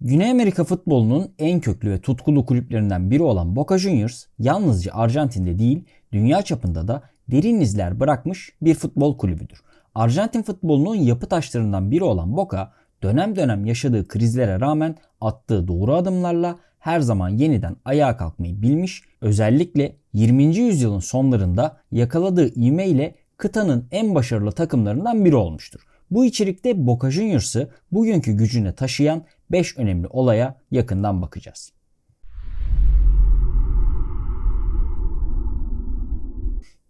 Güney Amerika futbolunun en köklü ve tutkulu kulüplerinden biri olan Boca Juniors yalnızca Arjantin'de değil dünya çapında da derin izler bırakmış bir futbol kulübüdür. Arjantin futbolunun yapı taşlarından biri olan Boca dönem dönem yaşadığı krizlere rağmen attığı doğru adımlarla her zaman yeniden ayağa kalkmayı bilmiş, özellikle 20. yüzyılın sonlarında yakaladığı ivme ile kıtanın en başarılı takımlarından biri olmuştur. Bu içerikte Boca Juniors'ı bugünkü gücüne taşıyan 5 önemli olaya yakından bakacağız.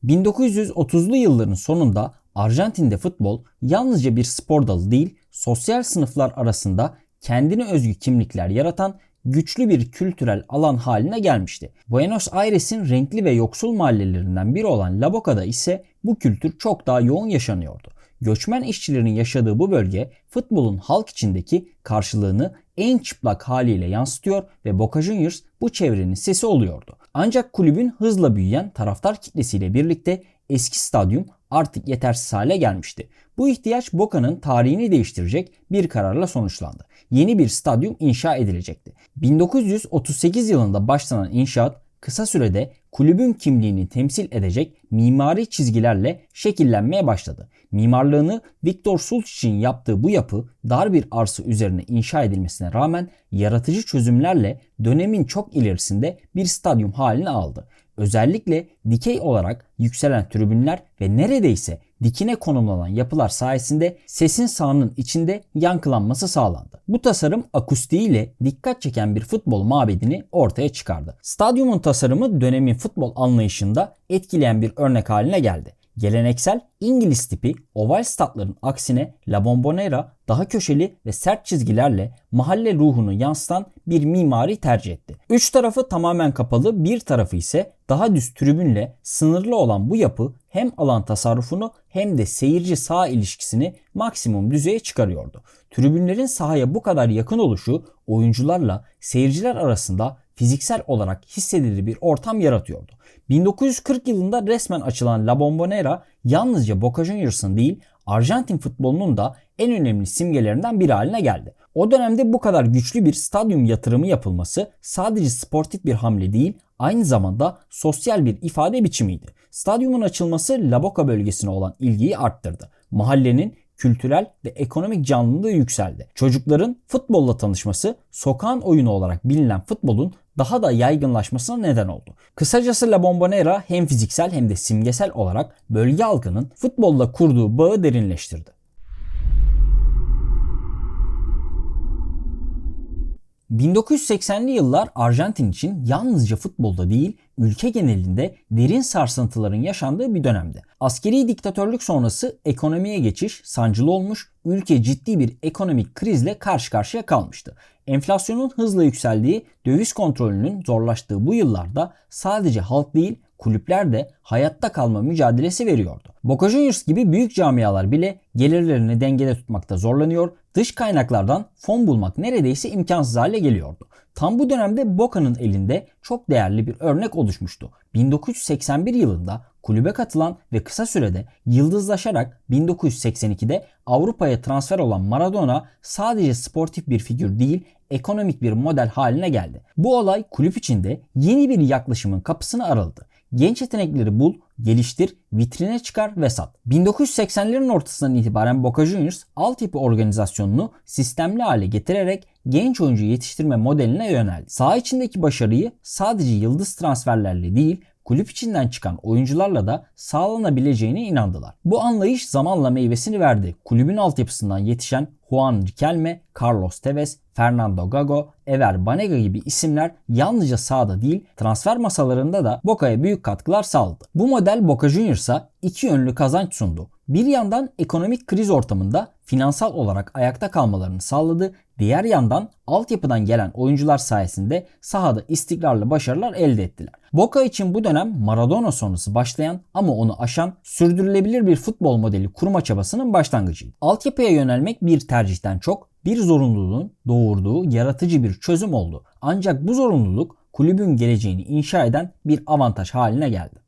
...1930'lu yılların sonunda Arjantin'de futbol yalnızca bir spor dalı değil, sosyal sınıflar arasında kendine özgü kimlikler yaratan güçlü bir kültürel alan haline gelmişti. Buenos Aires'in renkli ve yoksul mahallelerinden biri olan La Boca'da ise bu kültür çok daha yoğun yaşanıyordu. Göçmen işçilerin yaşadığı bu bölge futbolun halk içindeki karşılığını en çıplak haliyle yansıtıyor ve Boca Juniors bu çevrenin sesi oluyordu. Ancak kulübün hızla büyüyen taraftar kitlesiyle birlikte eski stadyum artık yetersiz hale gelmişti. Bu ihtiyaç Boca'nın tarihini değiştirecek bir kararla sonuçlandı. Yeni bir stadyum inşa edilecekti. 1938 yılında başlanan inşaat kısa sürede kulübün kimliğini temsil edecek mimari çizgilerle şekillenmeye başladı. Mimarlığını Viktor Sulcic'in yaptığı bu yapı dar bir arsa üzerine inşa edilmesine rağmen yaratıcı çözümlerle dönemin çok ilerisinde bir stadyum halini aldı. Özellikle dikey olarak yükselen tribünler ve neredeyse dikine konumlanan yapılar sayesinde sesin sahanın içinde yankılanması sağlandı. Bu tasarım akustiğiyle dikkat çeken bir futbol mabedini ortaya çıkardı. Stadyumun tasarımı dönemin futbol anlayışında etkileyen bir örnek haline geldi. Geleneksel İngiliz tipi oval statların aksine La Bombonera daha köşeli ve sert çizgilerle mahalle ruhunu yansıtan bir mimari tercih etti. Üç tarafı tamamen kapalı, bir tarafı ise daha düz tribünle sınırlı olan bu yapı hem alan tasarrufunu hem de seyirci sağ ilişkisini maksimum düzeye çıkarıyordu. Tribünlerin sahaya bu kadar yakın oluşu oyuncularla seyirciler arasında fiziksel olarak hissedilir bir ortam yaratıyordu. 1940 yılında resmen açılan La Bombonera yalnızca Boca Juniors'ın değil Arjantin futbolunun da en önemli simgelerinden biri haline geldi. O dönemde bu kadar güçlü bir stadyum yatırımı yapılması sadece sportif bir hamle değil, aynı zamanda sosyal bir ifade biçimiydi. Stadyumun açılması La Boca bölgesine olan ilgiyi arttırdı. Mahallenin kültürel ve ekonomik canlılığı yükseldi. Çocukların futbolla tanışması sokağın oyunu olarak bilinen futbolun daha da yaygınlaşmasına neden oldu. Kısacası La Bombonera hem fiziksel hem de simgesel olarak bölge halkının futbolla kurduğu bağı derinleştirdi. 1980'li yıllar Arjantin için yalnızca futbolda değil, ülke genelinde derin sarsıntıların yaşandığı bir dönemdi. Askeri diktatörlük sonrası ekonomiye geçiş sancılı olmuş, ülke ciddi bir ekonomik krizle karşı karşıya kalmıştı. Enflasyonun hızla yükseldiği, döviz kontrolünün zorlaştığı bu yıllarda sadece halk değil, kulüpler de hayatta kalma mücadelesi veriyordu. Boca Juniors gibi büyük camialar bile gelirlerini dengede tutmakta zorlanıyor, dış kaynaklardan fon bulmak neredeyse imkansız hale geliyordu. Tam bu dönemde Boca'nın elinde çok değerli bir örnek oluşmuştu. 1981 yılında kulübe katılan ve kısa sürede yıldızlaşarak 1982'de Avrupa'ya transfer olan Maradona sadece sportif bir figür değil, ekonomik bir model haline geldi. Bu olay kulüp içinde yeni bir yaklaşımın kapısını araladı. Genç yetenekleri bul, geliştir, vitrine çıkar ve sat. 1980'lerin ortasından itibaren Boca Juniors altyapı organizasyonunu sistemli hale getirerek genç oyuncu yetiştirme modeline yöneldi. Saha içindeki başarıyı sadece yıldız transferlerle değil, kulüp içinden çıkan oyuncularla da sağlanabileceğine inandılar. Bu anlayış zamanla meyvesini verdi. Kulübün altyapısından yetişen Juan Riquelme, Carlos Tevez, Fernando Gago, Ever Banega gibi isimler yalnızca sahada değil transfer masalarında da Boca'ya büyük katkılar sağladı. Bu model Boca Juniors'a iki yönlü kazanç sundu. Bir yandan ekonomik kriz ortamında finansal olarak ayakta kalmalarını sağladı. Diğer yandan altyapıdan gelen oyuncular sayesinde sahada istikrarlı başarılar elde ettiler. Boca için bu dönem Maradona sonrası başlayan ama onu aşan sürdürülebilir bir futbol modeli kurma çabasının başlangıcıydı. Altyapıya yönelmek bir tercihten çok bir zorunluluğun doğurduğu yaratıcı bir çözüm oldu. Ancak bu zorunluluk kulübün geleceğini inşa eden bir avantaj haline geldi.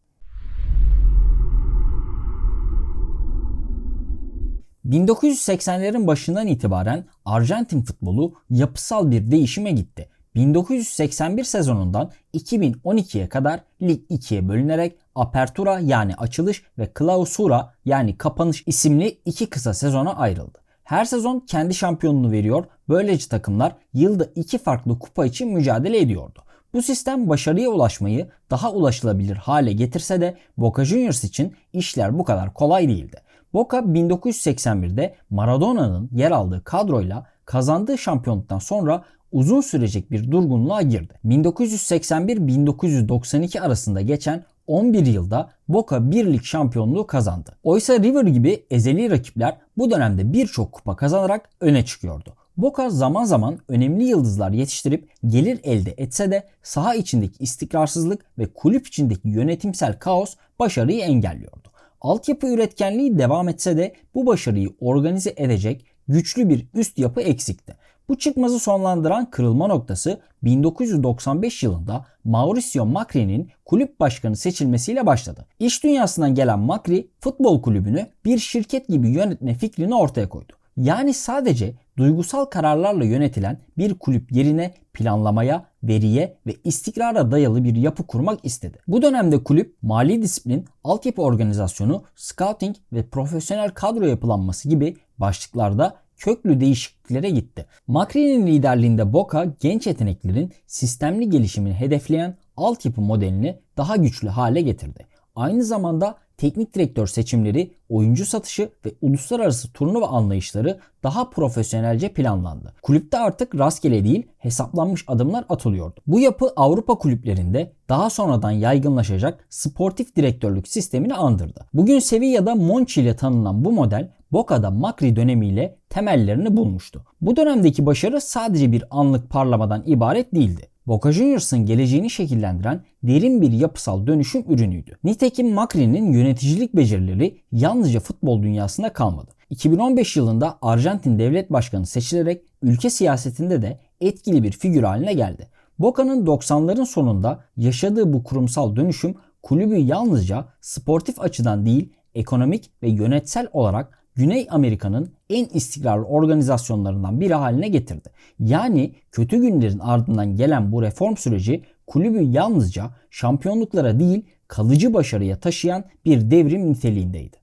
1980'lerin başından itibaren Arjantin futbolu yapısal bir değişime gitti. 1981 sezonundan 2012'ye kadar Lig 2'ye bölünerek Apertura yani açılış ve Clausura yani kapanış isimli iki kısa sezona ayrıldı. Her sezon kendi şampiyonunu veriyor. Böylece takımlar yılda iki farklı kupa için mücadele ediyordu. Bu sistem başarıya ulaşmayı daha ulaşılabilir hale getirse de Boca Juniors için işler bu kadar kolay değildi. Boca 1981'de Maradona'nın yer aldığı kadroyla kazandığı şampiyonluktan sonra uzun sürecek bir durgunluğa girdi. 1981-1992 arasında geçen 11 yılda Boca bir lig şampiyonluğu kazandı. Oysa River gibi ezeli rakipler bu dönemde birçok kupa kazanarak öne çıkıyordu. Boca zaman zaman önemli yıldızlar yetiştirip gelir elde etse de saha içindeki istikrarsızlık ve kulüp içindeki yönetimsel kaos başarıyı engelliyordu. Altyapı üretkenliği devam etse de bu başarıyı organize edecek güçlü bir üst yapı eksikti. Bu çıkmazı sonlandıran kırılma noktası 1995 yılında Mauricio Macri'nin kulüp başkanı seçilmesiyle başladı. İş dünyasından gelen Macri futbol kulübünü bir şirket gibi yönetme fikrini ortaya koydu. Yani sadece duygusal kararlarla yönetilen bir kulüp yerine planlamaya, veriye ve istikrara dayalı bir yapı kurmak istedi. Bu dönemde kulüp mali disiplin, altyapı organizasyonu, scouting ve profesyonel kadro yapılanması gibi başlıklarda köklü değişikliklere gitti. Macri'nin liderliğinde Boca genç yeteneklerin sistemli gelişimini hedefleyen altyapı modelini daha güçlü hale getirdi. Aynı zamanda teknik direktör seçimleri, oyuncu satışı ve uluslararası turnuva anlayışları daha profesyonelce planlandı. Kulüpte artık rastgele değil hesaplanmış adımlar atılıyordu. Bu yapı Avrupa kulüplerinde daha sonradan yaygınlaşacak sportif direktörlük sistemini andırdı. Bugün Sevilla'da Monchi ile tanınan bu model Boca'da Macri dönemiyle temellerini bulmuştu. Bu dönemdeki başarı sadece bir anlık parlamadan ibaret değildi. Boca Juniors'ın geleceğini şekillendiren derin bir yapısal dönüşüm ürünüydü. Nitekim Macri'nin yöneticilik becerileri yalnızca futbol dünyasında kalmadı. 2015 yılında Arjantin devlet başkanı seçilerek ülke siyasetinde de etkili bir figür haline geldi. Boca'nın 90'ların sonunda yaşadığı bu kurumsal dönüşüm kulübü yalnızca sportif açıdan değil ekonomik ve yönetsel olarak Güney Amerika'nın en istikrarlı organizasyonlarından biri haline getirdi. Yani kötü günlerin ardından gelen bu reform süreci kulübü yalnızca şampiyonluklara değil kalıcı başarıya taşıyan bir devrim niteliğindeydi.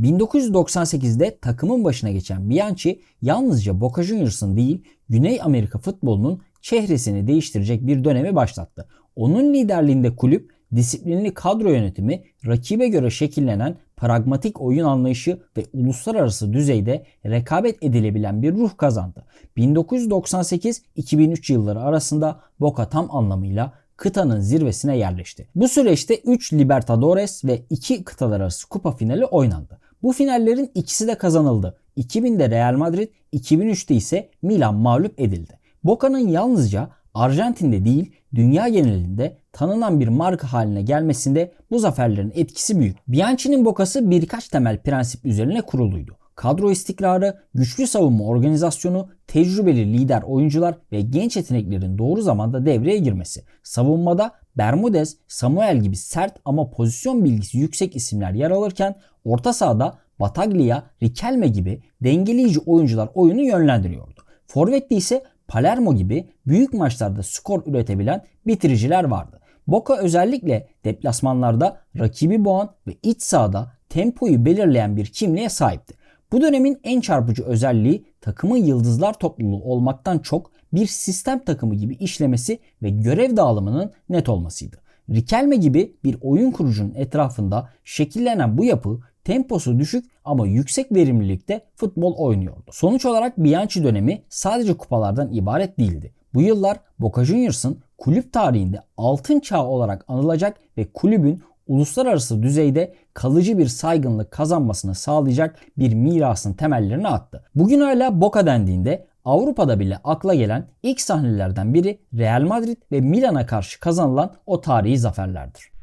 1998'de takımın başına geçen Bianchi yalnızca Boca Juniors'ın değil Güney Amerika futbolunun çehresini değiştirecek bir dönemi başlattı. Onun liderliğinde kulüp disiplinli kadro yönetimi, rakibe göre şekillenen pragmatik oyun anlayışı ve uluslararası düzeyde rekabet edilebilen bir ruh kazandı. 1998-2003 yılları arasında Boca tam anlamıyla kıtanın zirvesine yerleşti. Bu süreçte 3 Libertadores ve 2 kıtalar arası kupa finali oynandı. Bu finallerin ikisi de kazanıldı. 2000'de Real Madrid, 2003'te ise Milan mağlup edildi. Boca'nın yalnızca Arjantin'de değil dünya genelinde tanınan bir marka haline gelmesinde bu zaferlerin etkisi büyük. Bianchi'nin Boca'sı birkaç temel prensip üzerine kuruluydu. Kadro istikrarı, güçlü savunma organizasyonu, tecrübeli lider oyuncular ve genç yeteneklerin doğru zamanda devreye girmesi. Savunmada Bermudez, Samuel gibi sert ama pozisyon bilgisi yüksek isimler yer alırken orta sahada Bataglia, Riquelme gibi dengeleyici oyuncular oyunu yönlendiriyordu. Forvet'te ise Palermo gibi büyük maçlarda skor üretebilen bitiriciler vardı. Boca özellikle deplasmanlarda rakibi boğan ve iç sahada tempoyu belirleyen bir kimliğe sahipti. Bu dönemin en çarpıcı özelliği takımın yıldızlar topluluğu olmaktan çok bir sistem takımı gibi işlemesi ve görev dağılımının net olmasıydı. Rikelme gibi bir oyun kurucunun etrafında şekillenen bu yapı temposu düşük ama yüksek verimlilikte futbol oynuyordu. Sonuç olarak Bianchi dönemi sadece kupalardan ibaret değildi. Bu yıllar Boca Juniors'ın kulüp tarihinde altın çağı olarak anılacak ve kulübün uluslararası düzeyde kalıcı bir saygınlık kazanmasını sağlayacak bir mirasın temellerini attı. Bugün hala Boca dendiğinde Avrupa'da bile akla gelen ilk sahnelerden biri Real Madrid ve Milan'a karşı kazanılan o tarihi zaferlerdir.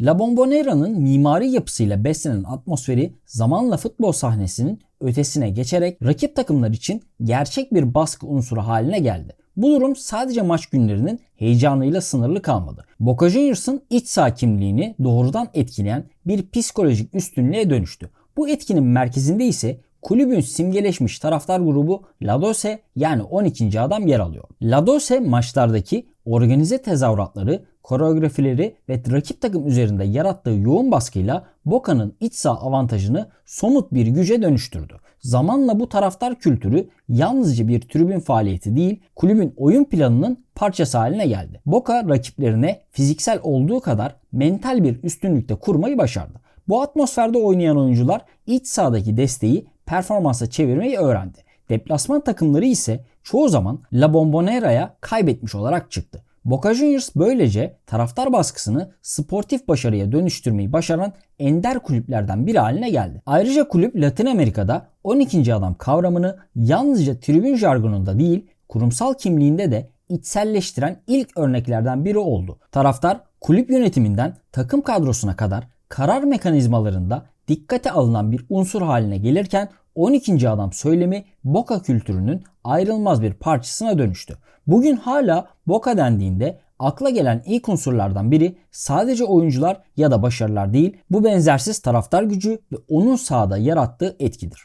La Bomboniera'nın mimari yapısıyla beslenen atmosferi zamanla futbol sahnesinin ötesine geçerek rakip takımlar için gerçek bir baskı unsuru haline geldi. Bu durum sadece maç günlerinin heyecanıyla sınırlı kalmadı. Boca Juniors'ın iç saha kimliğini doğrudan etkileyen bir psikolojik üstünlüğe dönüştü. Bu etkinin merkezinde ise kulübün simgeleşmiş taraftar grubu La Doce yani 12. adam yer alıyor. La Doce maçlardaki organize tezahüratları, koreografileri ve rakip takım üzerinde yarattığı yoğun baskıyla Boca'nın iç saha avantajını somut bir güce dönüştürdü. Zamanla bu taraftar kültürü yalnızca bir tribün faaliyeti değil, kulübün oyun planının parçası haline geldi. Boca rakiplerine fiziksel olduğu kadar mental bir üstünlükte kurmayı başardı. Bu atmosferde oynayan oyuncular iç sahadaki desteği performansa çevirmeyi öğrendi. Deplasman takımları ise çoğu zaman La Bombonera'ya kaybetmiş olarak çıktı. Boca Juniors böylece taraftar baskısını sportif başarıya dönüştürmeyi başaran ender kulüplerden biri haline geldi. Ayrıca kulüp Latin Amerika'da 12. adam kavramını yalnızca tribün jargonunda değil kurumsal kimliğinde de içselleştiren ilk örneklerden biri oldu. Taraftar kulüp yönetiminden takım kadrosuna kadar karar mekanizmalarında dikkate alınan bir unsur haline gelirken 12. adam söylemi Boca kültürünün ayrılmaz bir parçasına dönüştü. Bugün hala Boca dendiğinde akla gelen ilk unsurlardan biri sadece oyuncular ya da başarılar değil bu benzersiz taraftar gücü ve onun sahada yarattığı etkidir.